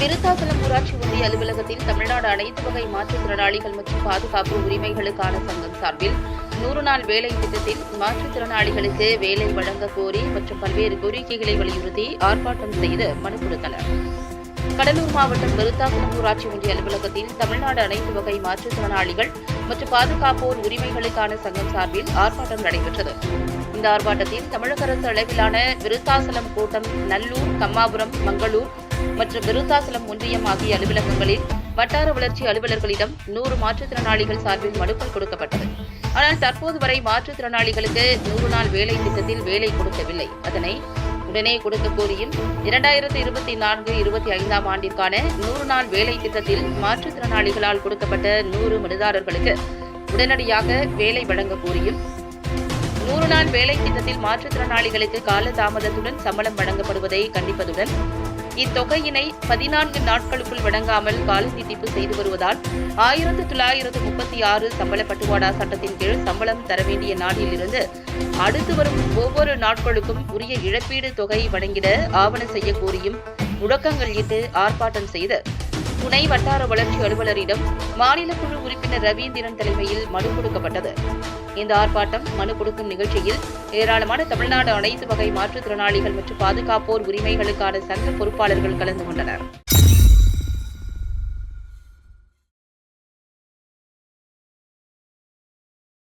விருத்தாசலம் ஊராட்சி ஒன்றிய அலுவலகத்தில் தமிழ்நாடு அனைத்து வகை மாற்றுத்திறனாளிகள் மற்றும் பாதுகாப்பு உரிமைகளுக்கான சங்கம் சார்பில் நூறு நாள் வேலை திட்டத்தில் மாற்றுத்திறனாளிகளுக்கு வேலை வழங்க கோரி மற்றும் பல்வேறு கோரிக்கைகளை வலியுறுத்தி ஆர்ப்பாட்டம் செய்து மனு கொடுத்தனர் கடலூர் மாவட்டம் விருத்தாசலம் ஊராட்சி ஒன்றிய அலுவலகத்தில் தமிழ்நாடு அனைத்து வகை மாற்றுத்திறனாளிகள் மற்றும் பாதுகாப்போர் உரிமைகளுக்கான சங்கம் சார்பில் ஆர்ப்பாட்டம் நடைபெற்றது. இந்த ஆர்ப்பாட்டத்தில் தமிழக அரசு அளவிலான விருத்தாசலம் கூட்டம் நல்லூர் கம்மாபுரம் மங்களூர் மற்றும் விருத்தாசலம் ஒன்றியம் ஆகிய அலுவலகங்களில் வட்டார வளர்ச்சி அலுவலர்களிடம் நூறு மாற்றுத்திறனாளிகள் சார்பில் மனுக்கள் கொடுக்கப்பட்டது. ஆனால் தற்போது வரை மாற்றுத்திறனாளிகளுக்கு நூறு நாள் வேலை திட்டத்தில் வேலை கொடுக்கவில்லை. அதனை உடனே கொடுக்க கோரியும் இரண்டாயிரத்தி இருபத்தி நான்கு இருபத்தி ஐந்தாம் ஆண்டிற்கான நூறு நாள் வேலை திட்டத்தில் மாற்றுத்திறனாளிகளால் கொடுக்கப்பட்ட நூறு மனுதாரர்களுக்கு உடனடியாக வேலை வழங்க கோரியும் நூறு நாள் வேலை திட்டத்தில் மாற்றுத்திறனாளிகளுக்கு கால தாமதத்துடன் சம்பளம் வழங்கப்படுவதை கண்டிப்பதுடன் இத்தொகையினை பதினான்கு நாட்களுக்குள் வழங்காமல் கால நீட்டிப்பு செய்து வருவதால் ஆயிரத்து தொள்ளாயிரத்து முப்பத்தி ஆறு சம்பள பட்டுவாடா சட்டத்தின் கீழ் சம்பளம் தர வேண்டிய நாளில் இருந்து அடுத்து வரும் ஒவ்வொரு நாட்களுக்கும் உரிய இழப்பீடு தொகை வழங்கிட ஆவண செய்ய கோரியும் முழக்கங்கள் இட்டு ஆர்ப்பாட்டம் செய்து துணை வட்டார வளர்ச்சி அலுவலரிடம் மாநில குழு உறுப்பினர் ரவீந்திரன் தலைமையில் மனு கொடுக்கப்பட்டது. இந்த ஆர்ப்பாட்டம் மனு கொடுக்கும் நிகழ்ச்சியில் ஏராளமான தமிழ்நாடு அனைத்து வகை மாற்றுத்திறனாளிகள் மற்றும் பாதுகாப்போர் உரிமைகளுக்கான சங்க பொறுப்பாளர்கள் கலந்து கொண்டனர்.